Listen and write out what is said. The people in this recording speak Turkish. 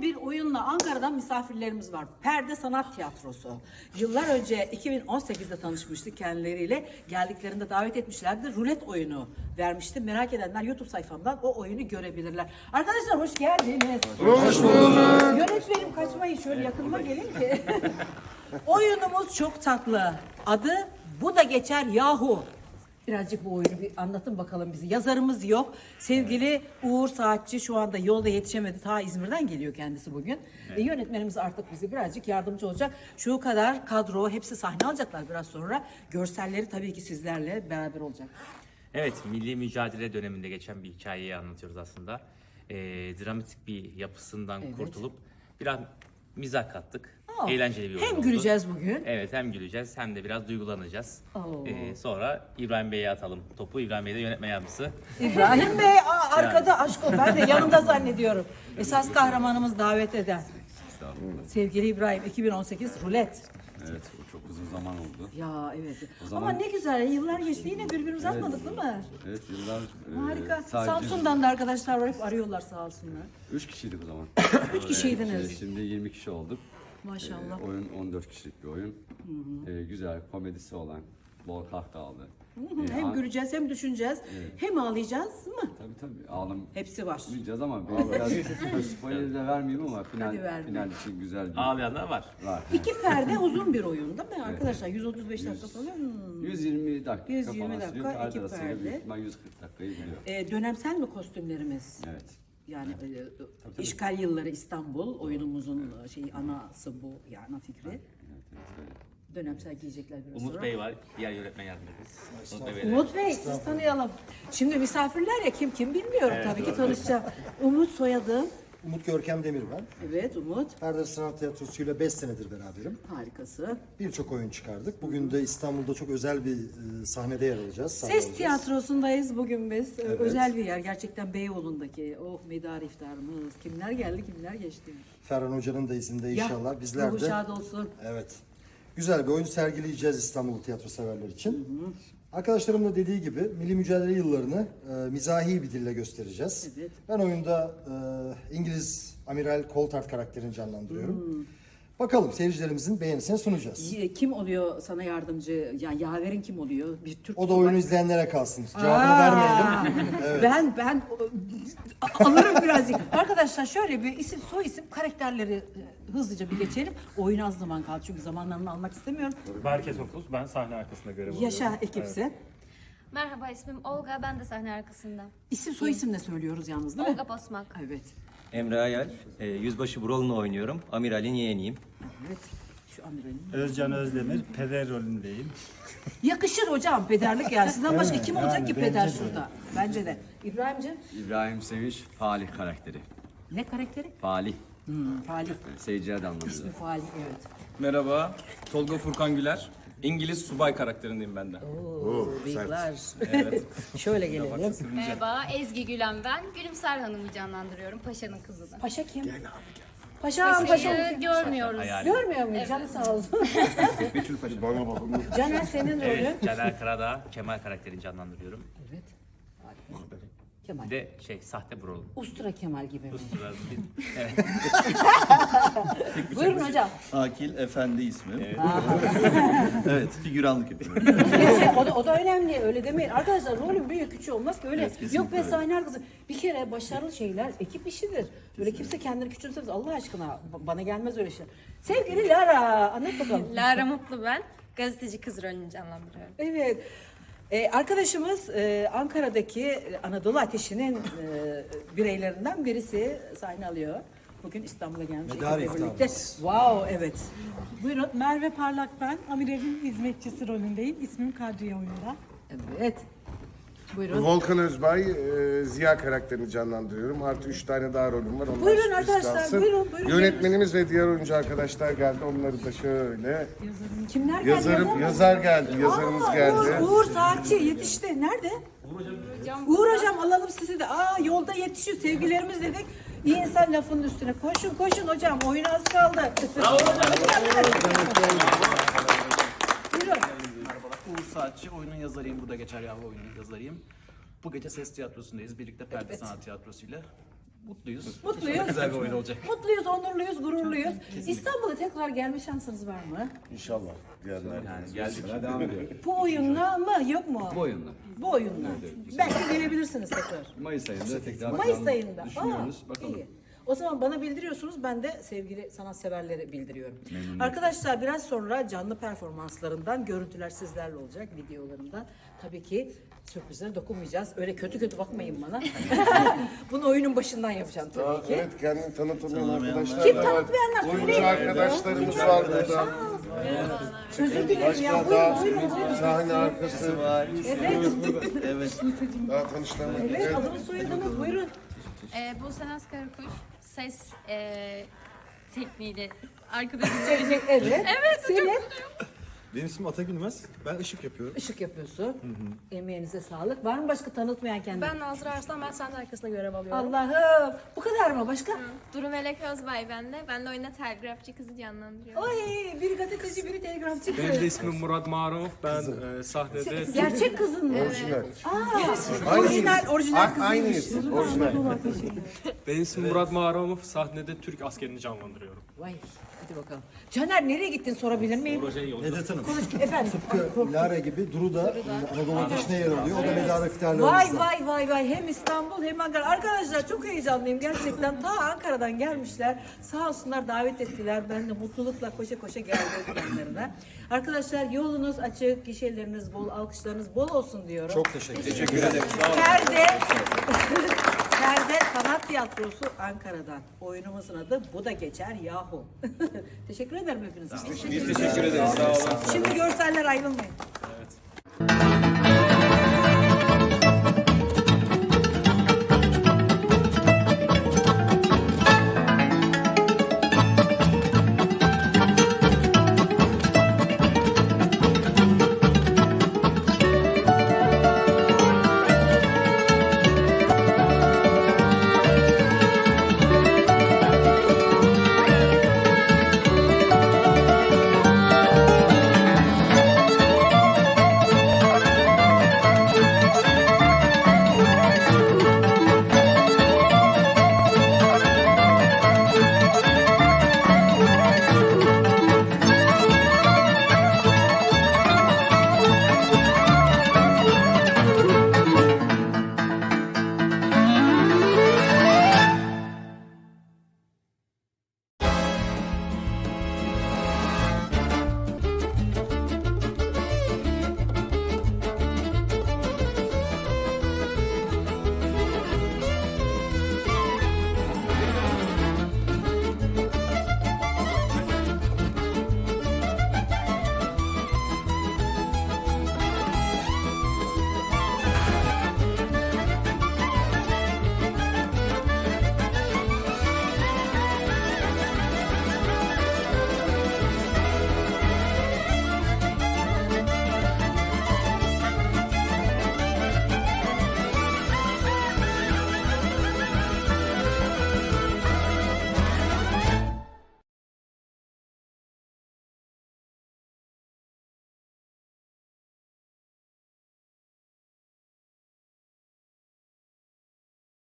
Yeni bir oyunla Ankara'dan misafirlerimiz var. Perde Sanat Tiyatrosu. Yıllar önce 2018'de tanışmıştık kendileriyle. Geldiklerinde davet etmişlerdi. Rulet oyunu vermiştim. Merak edenler YouTube sayfamdan o oyunu görebilirler. Arkadaşlar hoş geldiniz. Hoş bulduk. Yönetmenim kaçmayın şöyle yakınıma gelin ki. Oyunumuz çok tatlı. Adı Bu da geçer yahu. Birazcık bu oyunu bir anlatın bakalım bizi. Yazarımız yok. Sevgili Uğur Saatçi şu anda yolda yetişemedi. Ta İzmir'den geliyor kendisi bugün. E, yönetmenimiz artık bize birazcık yardımcı olacak. Şu kadar kadro hepsi sahne alacaklar biraz sonra. Görselleri tabii ki sizlerle beraber olacak. Evet, milli mücadele döneminde geçen bir hikayeyi anlatıyoruz aslında. Ee, dramatik bir yapısından Evet. kurtulup biraz mizah kattık. Aa, Eğlenceli bir oyun Hem oldu. güleceğiz bugün. Evet, hem güleceğiz hem de biraz duygulanacağız. Oo. Ee, sonra İbrahim Bey'e atalım topu. İbrahim Bey de yönetmen yardımcısı. İbrahim Bey aa, arkada aşk ol. Ben de yanında zannediyorum. Esas kahramanımız davet eden. Sevgili İbrahim 2018 rulet. Evet, o çok uzun zaman oldu. Ya evet. zaman- Ama ne güzel yıllar geçti yine birbirimizi atmadık değil mi? Evet, yıllar e, Harika. sadece Samsun'dan da arkadaşlar var hep arıyorlar sağ olsunlar. üç kişiydik o zaman. Üç kişiydiniz. Şimdi 20 kişi olduk. Maşallah. E, oyun 14 kişilik bir oyun. E, güzel, komedisi olan, bol kahkahalı. E, Hem an- güleceğiz hem düşüneceğiz. Hem ağlayacağız mı? Tabii tabii, ağlam Hepsi var. Yapmayacağız ama ben biraz spoiler de vermeyeyim ama final, Hadi verme. final için güzel bir Ağlayanlar var. var. İki perde uzun bir oyun değil mi arkadaşlar? 135 dakika falan. Hmm. 120 dakika 120 falan dakika, iki Arkasıyla perde. büyük ihtimal 140 dakikayı buluyor. Ee, dönemsel mi kostümlerimiz? Evet. Yani e, işgal yılları İstanbul oyunumuzun e, şeyi anası bu yani ana fikri. Evet, evet, öyle. Dönemsel giyecekler biraz Umut sonra. Bey var, diğer yönetmen yardımcımız. Umut Bey. Umut Bey siz tanıyalım. Şimdi misafirler ya kim kim bilmiyorum tabii ki tanışacağım. Umut soyadı. Umut Görkem Demir ben. Evet Umut. Perde Sanat Tiyatrosu ile 5 senedir beraberim. Harikası. Birçok oyun çıkardık. Bugün de İstanbul'da çok özel bir e, sahnede yer alacağız. sahne Ses alacağız. tiyatrosundayız bugün biz. Ee, Özel bir yer gerçekten Beyoğlu'ndaki. Oh medar iftarımız. Kimler geldi kimler geçti. Ferhan Hoca'nın da izinde Ya, inşallah bizler ruhu de. şad olsun. Evet. Güzel bir oyun sergileyeceğiz İstanbul tiyatro severler için. Arkadaşlarım da dediği gibi milli mücadele yıllarını e, mizahi bir dille göstereceğiz. Evet. Ben oyunda e, İngiliz Amiral Coltart karakterini canlandırıyorum. Hmm. Bakalım seyircilerimizin beğenisine sunacağız. Kim oluyor sana yardımcı? Yani yaverin kim oluyor? Bir Türk O da oyunu izleyenlere kalsın. Cevabını Aa, vermeyelim. Ben ben a- alırım birazcık. Arkadaşlar şöyle bir isim soy isim karakterleri e, hızlıca bir geçelim. Oyun az zaman kaldı çünkü zamanlarını almak istemiyorum. Berke Topuz, ben sahne arkasında görev alıyorum. Yaşa ekipsi. Merhaba ismim Olga, ben de sahne arkasında. İsim soy isim de söylüyoruz yalnız değil mi? Olga Posmak. Evet. Emre Ayal, e, Yüzbaşı Bural'ını oynuyorum. Amiral'in yeğeniyim. Evet. Şu amiralin. Özcan Özdemir, peder rolündeyim. Yakışır hocam pederlik yani. Sizden başka kim olacak ki peder de. şurada? Bence de. İbrahim'ciğim İbrahim Sevinç, Falih karakteri. ne karakteri? Falih. Hmm, Falih. Seyirciye de anlamında. İsmi Falih evet. Merhaba, Tolga Furkan Güler. İngiliz subay karakterindeyim ben de. Oo, bıyıklar. Şöyle gelelim. Merhaba, Ezgi Gülen ben. Gülümser Hanım'ı canlandırıyorum, Paşa'nın kızını. Paşa kim? Paşam paşam. Paşa'yı görmüyoruz. Görmüyor muyum? Canı sağ olsun. Caner senin rolün. Evet, Caner Karadağ, Kemal karakterini canlandırıyorum. Evet. Kemal. Bir de şey, sahte Bural'ın. Ustura Kemal gibi mi? Evet. Buyurun hocam. Akil Efendi ismi. Evet, figüranlık yapıyorum. Neyse, o da, o da önemli. Öyle demeyin. Arkadaşlar rolün büyük küçüğü olmaz ki öyle. Evet, kesinlikle Yok be öyle. sahne arkası. Bir kere başarılı şeyler ekip işidir. Böyle kimse kendini küçümsemez. Allah aşkına ba- bana gelmez öyle şey. Sevgili Lara anlat bakalım. Lara Mutlu ben. Gazeteci kız rolünü canlandırıyorum. Evet. Ee, arkadaşımız e, Ankara'daki Anadolu Ateşi'nin e, bireylerinden birisi sahne alıyor. Bugün İstanbul'a gelmiş Medar ekiple iftarımız. birlikte. Wow evet. Buyurun Merve Parlak ben. Amiral'in hizmetçisi rolündeyim. İsmim Kadriye oyunda. Evet. Buyurun. Volkan Özbay, e, Ziya karakterini canlandırıyorum. Artı üç tane daha rolüm var. Onlar Buyurun sürpriz arkadaşlar, kalsın. buyurun, buyurun. Yönetmenimiz ve diğer oyuncu arkadaşlar geldi. Onları da şöyle. Kimler geldi? Yazarım, yazar geldi, yazarımız Aa, geldi. Uğur, Uğur Saatçi yetişti. Nerede? Uğur hocam alalım sizi de. Aa yolda yetişiyor sevgilerimiz dedik. İyi insan lafının üstüne. Koşun koşun hocam. Oyuna az kaldı. Bravo hocam. Saatçi, oyunun yazarıyım. Burada geçer yahu oyunun yazarıyım. Bu gece ses tiyatrosundayız. Birlikte Perde Evet. Sanat Tiyatrosu ile Mutluyuz. Mutluyuz. Güzel bir oyun olacak. Mutluyuz, onurluyuz, gururluyuz. İstanbul'a tekrar gelme şansınız var mı? İnşallah diğerler. Yani geldik. devam ediyor. Bu oyunla mı yok mu? Bu oyunla. Bu oyunla. Belki gelebilirsiniz tekrar. Mayıs ayında tekrar Mayıs bakalım. ayında. Düşünüyoruz. Aa, bakalım. iyi. O zaman bana bildiriyorsunuz, ben de sevgili sanatseverlere bildiriyorum. Arkadaşlar biraz sonra canlı performanslarından görüntüler sizlerle olacak, videolarından. Tabii ki sürprizlere dokunmayacağız. Öyle kötü kötü bakmayın bana. Bunu oyunun başından yapacağım Aa, tabii ki. evet kendini tanıtamayan arkadaşlar Kim da var. tanıtmayanlar Oyuncu söyleyin. arkadaşlarımız var burada. Özür dilerim ya. Başka Buyurun, daha buyurun, buyurun. sahne arkası Evet, Evet. daha tanıştırmak evet. için. Adımız soyadımız buyurun. Ee, Buse Naz Karakuş ses e, tekniğiyle arkadaşım. Evet. Evet. Senin Benim ismim Ata Günmez. Ben ışık yapıyorum. ışık yapıyorsun. Emeğinize sağlık. Var mı başka tanıtmayan kendini? ben Nazlı Arslan, ben sahne arkasında görev alıyorum. Allah'ım. Bu kadar mı? Başka? Duru Melek Özbay ben de. Ben de oyunda telgrafçı kızı canlandırıyorum. Ay, biri gazeteci, biri telgrafçı. Benim de ismim Murat Maruf. Ben e, sahnede Gerçek kızın mı? Orijinal. Aa, orijinal, orijinal kızıymış. Aynıyız. Orijinal. benim ismim Murat Maruf. Sahnede Türk askerini canlandırıyorum. Vay, hadi bakalım. Caner nereye gittin sorabilir miyim? Proje yolda. Nedet Hanım. Konuş, efendim. Tıpkı Lara gibi Duru da Anadolu Ateşi'ne yer alıyor. O da Medar Vay iftiharlarımızda. vay vay vay hem İstanbul hem Ankara. Arkadaşlar çok heyecanlıyım gerçekten. Ta Ankara'dan gelmişler. Sağ olsunlar davet ettiler. Ben de mutlulukla koşa koşa geldim yanlarına. Arkadaşlar yolunuz açık, gişeleriniz bol, alkışlarınız bol olsun diyorum. Çok teşekkür ederim. Teşekkür ederim. Sağ olun. Perde, Perde Sanat Tiyatrosu Ankara'dan. Oyunumuzun adı Bu da Geçer Yahu. Teşekkür ederim hepinize. Biz teşekkür ederiz. Sağ olun. Şimdi görseller ayrılmayın.